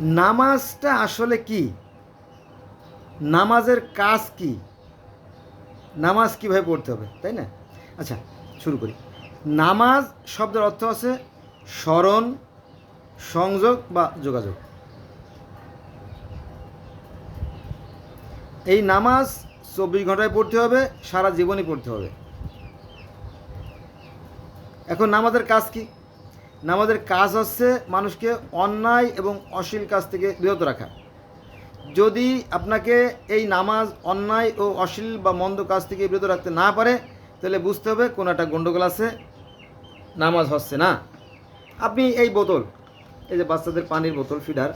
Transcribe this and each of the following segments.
নামাজটা আসলে কি? নামাজের কাজ কি? নামাজ কীভাবে পড়তে হবে, তাই না? আচ্ছা শুরু করি। নামাজ শব্দের অর্থ আছে স্মরণ, সংযোগ বা যোগাযোগ। এই নামাজ চব্বিশ ঘন্টায় পড়তে হবে, সারা জীবনই পড়তে হবে। এখন নামাজের কাজ কি? নামাজের কাজ হচ্ছে মানুষকে অন্যায় এবং অশ্লীল কাজ থেকে বিরত রাখা। যদি আপনাকে এই নামাজ অন্যায় ও অশ্লীল বা মন্দ কাজ থেকে বিরত রাখতে না পারে, তাহলে বুঝতে হবে কোনো একটা গণ্ডগোল আছে, নামাজ হচ্ছে না। আপনি এই বোতল, এই যে বাচ্চাদের পানির বোতল, ফিডার,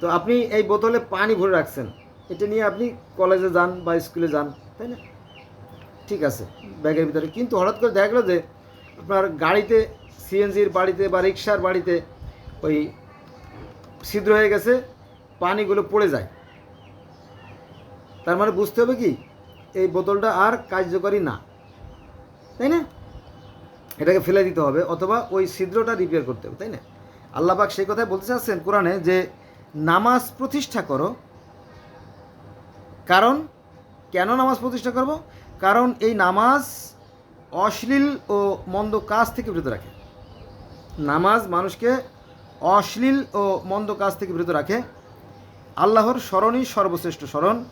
তো আপনি এই বোতলে পানি ভরে রাখছেন, এটা নিয়ে আপনি কলেজে যান বা স্কুলে যান, তাই না? ঠিক আছে, ব্যাগের ভিতরে। কিন্তু হঠাৎ করে দেখা গেলো যে আপনার গাড়িতে সিএনজির বাড়িতে বা রিক্সার বাড়িতে ওই ছিদ্র হয়ে গেছে, পানিগুলো পড়ে যায়। তার মানে বুঝতে হবে কি, এই বোতলটা আর কার্যকরী না। তাই না? এটাকে ফেলে দিতে হবে অথবা ওই ছিদ্রটা রিপেয়ার করতে হবে, তাই না? আল্লাহবাক সেই কথাই বলতে চাচ্ছেন কোরআনে যে, নামাজ প্রতিষ্ঠা করো। কারণ, কেন নামাজ প্রতিষ্ঠা করব? কারণ এই নামাজ অশ্লীল ও মন্দ কাজ থেকে বিরত রাখে। নামাজ মানুষকে অশ্লীল ও মন্দ কাজ থেকে বিরত রাখে। আল্লাহর স্মরণই সর্বশ্রেষ্ঠ স্মরণ।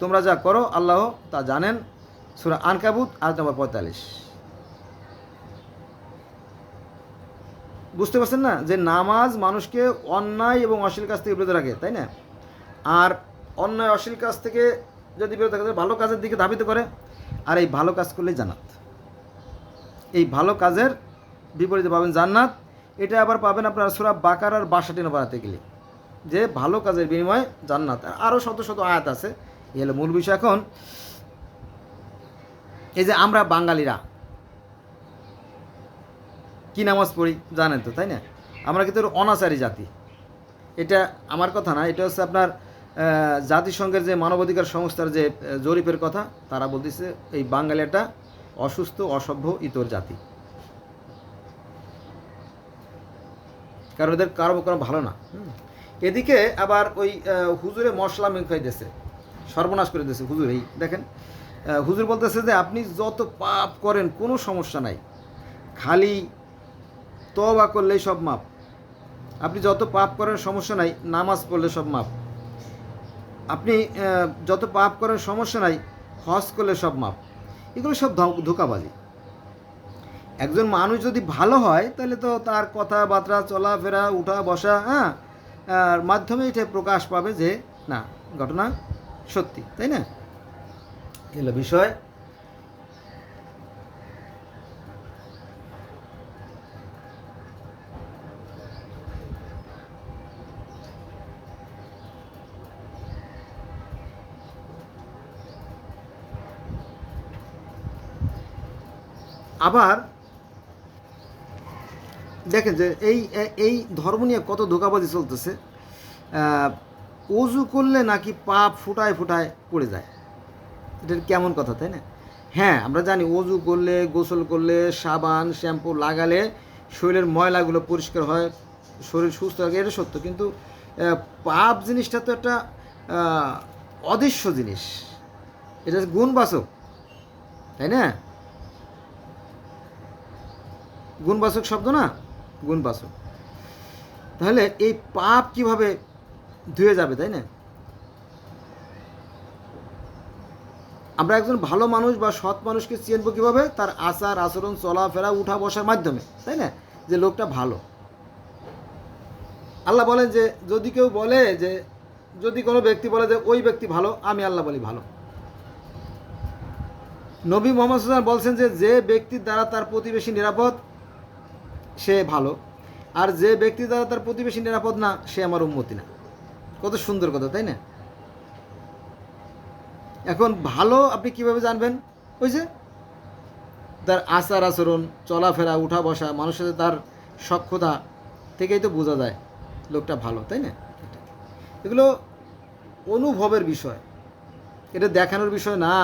তোমরা যা করো, আল্লাহ তা জানেন। সুরা আনকাবুত আজ নম্বর পঁয়তাল্লিশ। বুঝতে পারছেন না? যে নামাজ মানুষকে অন্যায় এবং অশ্লীল কাজ থেকে বিরত রাখে, তাই না? আর অন্যায়, অশ্লীল কাজ থেকে যদি বিরত থাকে ভালো কাজের দিকে ধাবিত করে। আর এই ভালো কাজ করলেই জান্নাত। এই ভালো কাজের বিপরীতে পাবেন জান্নাত। এটা আবার পাবেন আপনার সুরা বাকার আর বাসাটি বাড়াতে গেলে। যে ভালো কাজের বিনিময়ে জান্নাত। আরও শত শত আয়াত আছে। হলো মূল বিষয় এখন। এই যে আমরা বাঙালিরা, কি নামাজ পড়ি জানেন তো, তাই না? আমরা কিন্তু অনাচারী জাতি। এটা আমার কথা না, এটা হচ্ছে আপনার জাতিসংঘের যে মানবাধিকার সংস্থার যে জরিপের কথা, তারা বলতেছে এই বাঙালি একটা অসুস্থ, অসভ্য, ইতর জাতি। কারণ ওদের কারও কোনো ভালো না। এদিকে আবার ওই হুজুরে মশলা মেখাই দিয়েছে সর্বনাশ করে দিয়েছে হুজুর, এই দেখেন। হুজুর বলতেছে যে, আপনি যত পাপ করেন, কোনো সমস্যা নাই। খালি তবা করলেই সব মাপ। আপনি যত পাপ করেন, সমস্যা নাই, নামাজ পড়লে সব মাপ। আপনি যত পাপ করেন, সমস্যা নাই, হজ করলে সব মাপ। এগুলো সব ধোকাবাজি। একজন মানুষ যদি ভালো হয়, তাহলে তো তার কথাবার্তা, চলাফেরা, উঠা বসা হ্যাঁ আর মাধ্যমে এটা প্রকাশ পাবে যে, না, ঘটনা সত্যি, তাই না? এগুলো বিষয় আবার দেখেন যে এই এই ধর্ম নিয়ে কত ধোকাবাজি চলতেছে অজু করলে নাকি পাপ ফুটায় ফুটায় পড়ে যায়। এটা কেমন কথা, তাই না? হ্যাঁ আমরা জানি অজু করলে, গোসল করলে, সাবান, শ্যাম্পু লাগালে শরীরের ময়লাগুলো পরিষ্কার হয়, শরীর সুস্থ থাকে, এটা সত্য। কিন্তু পাপ জিনিসটা তো একটা অদৃশ্য জিনিস। এটা গুণবাচক, তাই না? গুণবাচক শব্দ না? গুণবাচক। তাহলে এই পাপ কীভাবে ধুয়ে যাবে, তাই না? আমরা একজন ভালো মানুষ বা সৎ মানুষকে চিনব কীভাবে? তার আচার, আচরণ, চলাফেরা, উঠা বসার মাধ্যমে, তাই না? যে লোকটা ভালো। আল্লাহ বলেন যে, যদি কেউ বলে যে, যদি কোনো ব্যক্তি বলে যে, ওই ব্যক্তি ভালো, আমি আল্লাহ বলি ভালো। নবী মোহাম্মদ বলছেন যে যে ব্যক্তির দ্বারা তার প্রতিবেশী নিরাপদ সে ভালো। আর যে ব্যক্তি দ্বারা তার প্রতিবেশী নিরাপদ না, সে আমার উন্মতি না। কত সুন্দর কথা, তাই না? এখন ভালো আপনি কীভাবে জানবেন? ওই যে তার আচার আচরণ, চলাফেরা উঠা বসা মানুষের সাথে তার সক্ষতা থেকেই তো বোঝা যায়, লোকটা ভালো, তাই না? এগুলো অনুভবের বিষয়। এটা দেখানোর বিষয় না।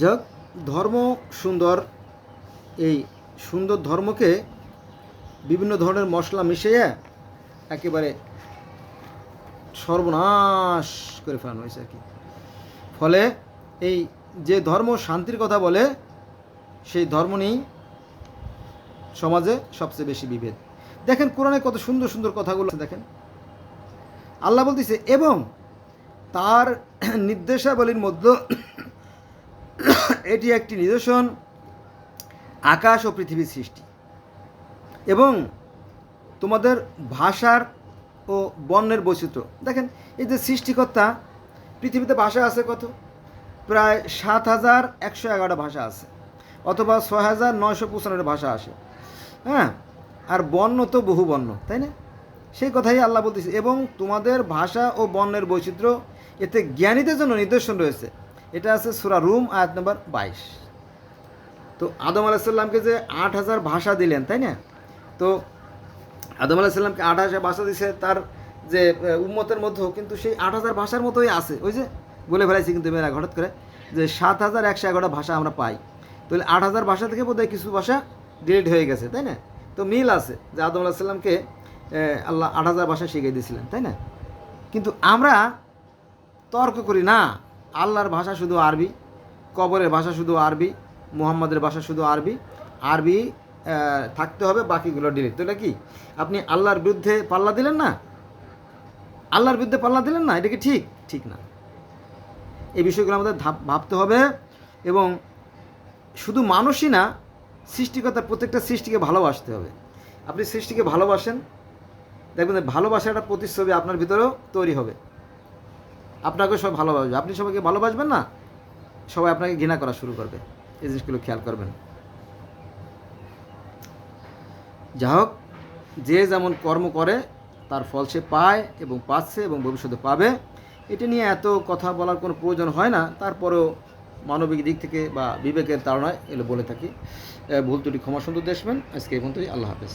যাক ধর্ম সুন্দর, এই সুন্দর ধর্মকে বিভিন্ন ধরনের মশলা মিশিয়ে একেবারে সর্বনাশ করে ফেলানো হয়েছে আর কি। ফলে এই যে ধর্ম শান্তির কথা বলে, সেই ধর্ম নিয়েই সমাজে সবচেয়ে বেশি বিভেদ। দেখেন কোরআনে কত সুন্দর সুন্দর কথাগুলো দেখেন। আল্লাহ বলতেছে, এবং তার নির্দেশাবলীর মধ্যে এটি একটি নিদর্শন, আকাশ ও পৃথিবীর সৃষ্টি। এবং তোমাদের ভাষার ও বর্ণের বৈচিত্র্য। দেখেন, এই যে সৃষ্টিকর্তা, পৃথিবীতে ভাষা আছে কত? প্রায় সাত হাজার একশো এগারোটা ভাষা আছে, অথবা ছয় হাজার নয়শো পঁচানব্বই ভাষা আসে হ্যাঁ আর বর্ণ তো বহু বর্ণ, তাই না? সেই কথাই আল্লাহ বলতেছে, এবং তোমাদের ভাষা ও বর্ণের বৈচিত্র্য এতে জ্ঞানীদের জন্য নিদর্শন রয়েছে। এটা আছে সুরা রুম, আয়াত নম্বর বাইশ। তো আদম আলাহিসাল্লামকে যে আট হাজার ভাষা দিলেন, তাই না? তো আদম আলাহিসাল্লামকে আট হাজার ভাষা দিছে, তার যে উম্মতের মধ্যেও কিন্তু সেই আট হাজার ভাষার মতোই আছে। ওই যে, বলে ফেলাইছি কিন্তু মেয়েরা হঠাৎ করে যে সাত হাজার একশো এগারোটা ভাষা আমরা পাই। তাহলে আট হাজার ভাষা থেকে বোধহয় কিছু ভাষা ডিলিট হয়ে গেছে, তাই না? তো মিল আছে যে আদম আলাহিসাল্লামকে আল্লাহ আট হাজার ভাষা শিখিয়ে দিয়েছিলেন, তাই না? কিন্তু আমরা তর্ক করি, না আল্লাহর ভাষা শুধু আরবি, কবরের ভাষা শুধু আরবি, মুহাম্মাদের ভাষা শুধু আরবি আরবি থাকতে হবে, বাকিগুলো ডিলিট তো এটা কি? আপনি আল্লাহর বিরুদ্ধে পাল্লা দিলেন না? আল্লাহর বিরুদ্ধে পাল্লা দিলেন না? এটা কি ঠিক? ঠিক না। এই বিষয়গুলো আমাদের ভাব- ভাবতে হবে এবং শুধু মানুষই না, সৃষ্টিকর্তার প্রত্যেকটা সৃষ্টিকে ভালোবাসতে হবে। আপনি সৃষ্টিকে ভালোবাসেন, দেখবেন যে একটা প্রতিচ্ছবি আপনার ভিতরেও তৈরি হবে। আপনাকে সবাই ভালোবাসবে। আপনি সবাইকে ভালোবাসবেন না, সবাই আপনাকে ঘৃণা করা শুরু করবে। এই জিনিসগুলো খেয়াল করবেন। যা হোক, যে যেমন কর্ম করে, তার ফল সে পায় এবং পাচ্ছে এবং ভবিষ্যতে পাবে। এটা নিয়ে এত কথা বলার কোনো প্রয়োজন হয় না। তারপরেও মানবিক দিক থেকে বা বিবেকের তাড়নায় এগুলো বলে থাকি। ভুল ত্রুটি ক্ষমা দেশবেন আজকে এই পর্যন্তই। আল্লাহ হাফেজ।